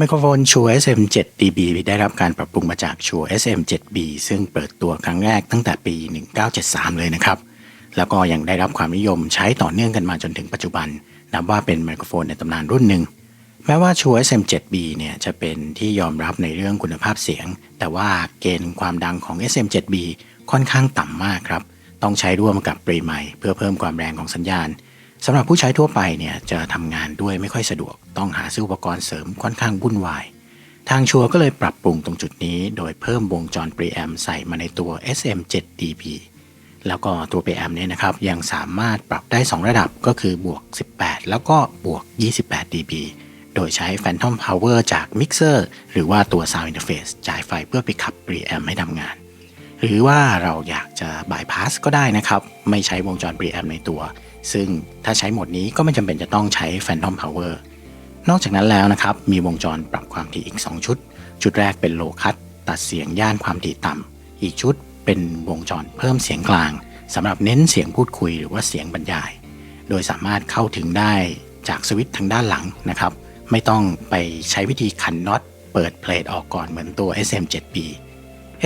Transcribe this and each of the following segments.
ไมโครโฟน Shure SM7DB ได้รับการปรับปรุงมาจาก Shure SM7B ซึ่งเปิดตัวครั้งแรกตั้งแต่ปี 1973 เลยนะครับ แล้วก็ยังได้รับความนิยมใช้ต่อเนื่องกันมาจนถึงปัจจุบัน นับว่าเป็นไมโครโฟนในตำนานรุ่นหนึ่ง แม้ว่า Shure SM7B เนี่ยจะเป็นที่ยอมรับในเรื่องคุณภาพเสียง แต่ว่าเกณฑ์ความดังของ SM7B ค่อนข้างต่ำมากครับ ต้องใช้ร่วมกับปรีไมค์เพื่อเพิ่มความแรงของสัญญาณ สำหรับผู้ใช้ทั่วไปเนี่ยจะทำงานด้วยไม่ค่อยสะดวก ต้องหาซื้ออุปกรณ์เสริมค่อนข้างวุ่นวาย ทางชัวก็เลยปรับปรุงตรงจุดนี้โดยเพิ่มวงจรปรีแอมใส่มาในตัว SM7DB แล้วก็ตัวปรีแอมเนี่ยนะครับยังสามารถปรับได้ 2 ระดับก็คือบวก 18 แล้วก็บวก 28 dB โดยใช้ Phantom Power จาก Mixer หรือว่าตัว Sound Interface จ่ายไฟเพื่อไปขับปรีแอมให้ทำงาน หรือว่าเราอยากจะบายพาสก็ได้นะครับ ไม่ใช้วงจรปรีแอมในตัว ซึ่งถ้าใช้โหมดนี้ก็ไม่จำเป็นจะต้องใช้ Phantom Power นอกจากนั้นแล้วนะครับ มีวงจรปรับความถี่อีก 2 ชุด ชุดแรกเป็นโลคัตตัดเสียงย่านความถี่ต่ำ อีกชุดเป็นวงจรเพิ่มเสียงกลางสำหรับเน้นเสียงพูดคุยหรือว่าเสียงบรรยาย โดยสามารถเข้าถึงได้จากสวิตช์ทางด้านหลังนะครับ ไม่ต้องไปใช้วิธีขันน็อตเปิดเพลทออกก่อนเหมือนตัว SM7B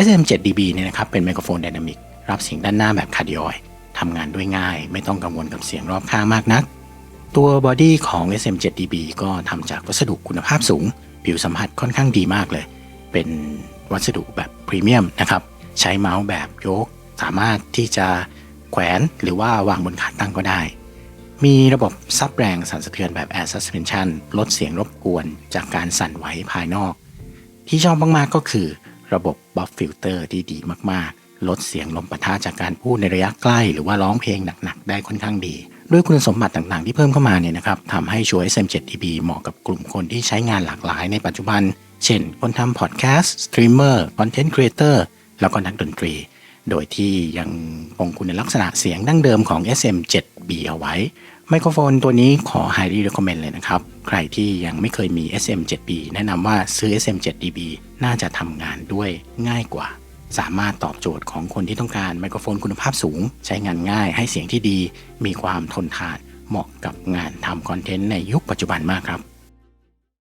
SM7DB เนี่ยนะครับเป็นไมโครโฟนไดนามิกรับเสียงด้านหน้าแบบคาร์ดิออยทำงานด้วยง่าย ไม่ต้องกังวลกับเสียงรอบข้างมากนัก ตัวบอดี้ของ SM7DB ก็ทำจากวัสดุคุณภาพสูง ผิวสัมผัสค่อนข้างดีมากเลย เป็นวัสดุแบบพรีเมียมนะครับใช้เมาส์แบบยก สามารถที่จะแขวนหรือว่าวางบนขาตั้งก็ได้ มีระบบซับแรงสั่นสะเทือนแบบ Air Suspension ลดเสียงรบกวนจากการสั่นไหวภายนอก ที่ชอบมากๆก็คือ ระบบบัฟฟิลเตอร์ที่ดีมากๆ ลดเสียงลมปะทะจากการพูดในระยะใกล้ หรือว่าร้องเพลงหนักๆ ได้ค่อนข้างดี ด้วยคุณสมบัติต่างๆ ที่เพิ่มเข้ามาเนี่ยนะครับทำให้ชัว SM7DB เหมาะกับกลุ่มคนที่ใช้งานหลากหลายในปัจจุบัน เช่น คนทำพอดแคสต์สตรีมเมอร์คอนเทนต์ครีเอเตอร์แล้วก็นักดนตรี โดยที่ยัง งคุณลักษณะเสียงดั้งเดิมของ SM7B เอาไว้ ไมโครโฟนตัวนี้ขอ highly recommend เลยนะครับ ใครที่ยังไม่เคยมี SM7B แนะนำว่าซื้อ SM7DB น่าจะทำงานด้วยง่ายกว่า สามารถตอบโจทย์ของคนที่ต้องการไมโครโฟนคุณภาพสูง ใช้งานง่ายให้เสียงที่ดี มีความทนทาน เหมาะกับงานทำคอนเทนต์ในยุคปัจจุบันมากครับ